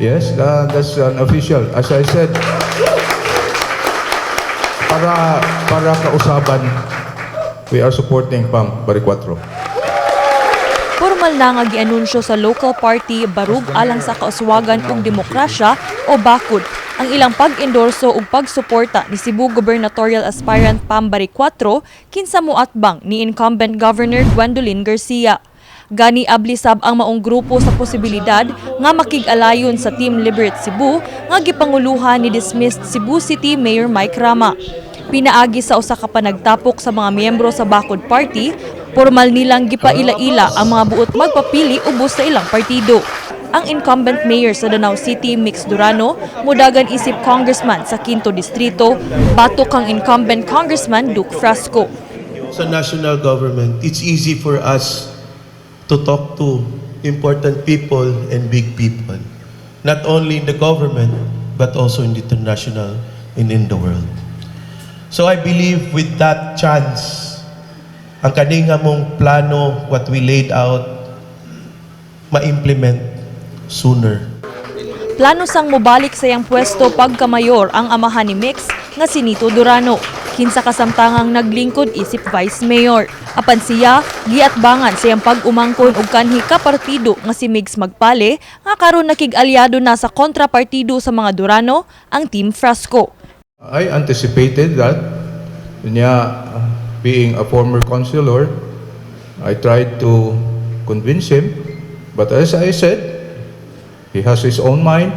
Yes, uh, that's an official. As I said, para para kausaban, we are supporting PAM Baricuatro. Formal na nga gianunsyo sa local party Barug alang sa kauswagan ug demokrasya o BACOD ang ilang pag-endorso ug pagsuporta ni Cebu gubernatorial aspirant Pam Baricuatro kinsa moatbang ni incumbent Governor Gwendolyn Garcia. Gani ablisab ang maong grupo sa posibilidad nga makig-alayon sa Team Liberate Cebu nga gipanguluhan ni dismissed Cebu City Mayor Mike Rama. Pinaagi sa usa ka panagtapok sa mga miyembro sa Bacod Party, formal nilang gipaila-ila ang mga buot magpapili ubos sa ilang partido. Ang incumbent mayor sa Danau City, Mix Durano, mudagan isip congressman sa Quinto Distrito, batok kang incumbent congressman Duke Frasco. sa national government, it's easy for us to talk to important people and big people, not only in the government, but also in the international and in the world. So I believe with that chance, ang kaninga mong plano, what we laid out, ma-implement sooner. Plano sang mobalik sa iyang pwesto pagkamayor ang amahan ni Mix nga si Nito Durano. Kinsa kasamtangang naglingkod isip vice mayor. Apan siya, giatbangan sa iyang pag-umangkon og kanhi ka partido nga si Migs Magpale nga karon nakig-alyado na sa kontrapartido sa mga Durano ang Team Frasco. I anticipated that. Niya, being a former councilor, I tried to convince him. But as I said, he has his own mind.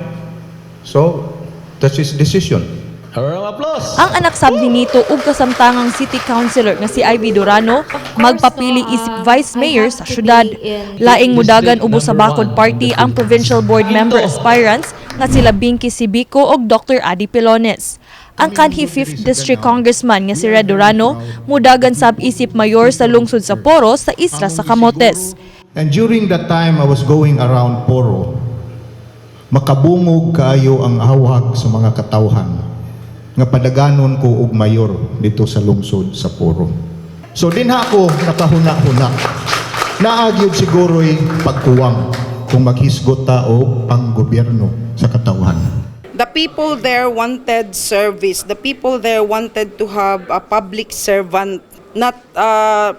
So, that's his decision. Ang anak sab ni Nito ug kasamtangang city councilor nga si Ivy Durano magpapili isip vice mayor sa syudad. Laing mudagan ubos sa Bacod Party ang provincial board member aspirants nga sila Binky Sibico ug Dr. Adi Pilones. Ang kanhi 5th District Congressman nga si Red Durano mudagan sab isip mayor sa lungsod sa Poros sa isla sa Camotes. And during that time I was going around Poro, makabungog kaayo ang hawak sa mga katawhan nga padaganon ko og mayor dito sa lungsod sa Poro. So dinha ako nakahuna-huna. Naagyod siguro'y pagkuwang kung maghisgot ta og panggobyerno sa katawhan. The people there wanted service. The people there wanted to have a public servant, not uh,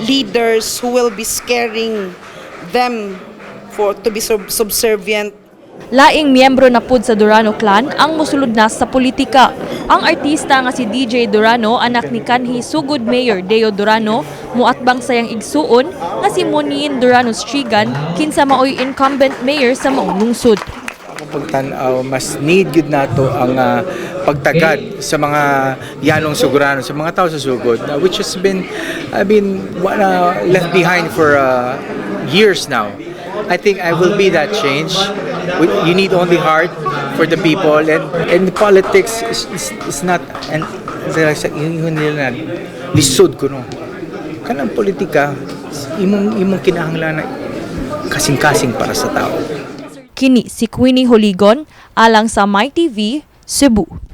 leaders who will be scaring them for to be sub- subservient Laing miyembro na pud sa Durano clan ang musulod na sa politika. Ang artista nga si DJ Durano, anak ni kanhi sugod mayor Deo Durano, muatbang sayang igsuon nga si Monien Durano Strigan kinsa maoy incumbent mayor sa maong lungsod. Pagtanaw, mas need gud nato ang ah, pagtagad sa mga yanong sugurano, sa mga tao sa sugod, uh, which has been, I mean, wala, left behind for uh, years now. I think I will be that change. You need only heart for the people and and politics is, is, is not and yun nila na lisod ko no. Kanang politika imong imong kinahanglan kasing-kasing para sa tao. Kini si Queenie Holigon alang sa My TV Cebu.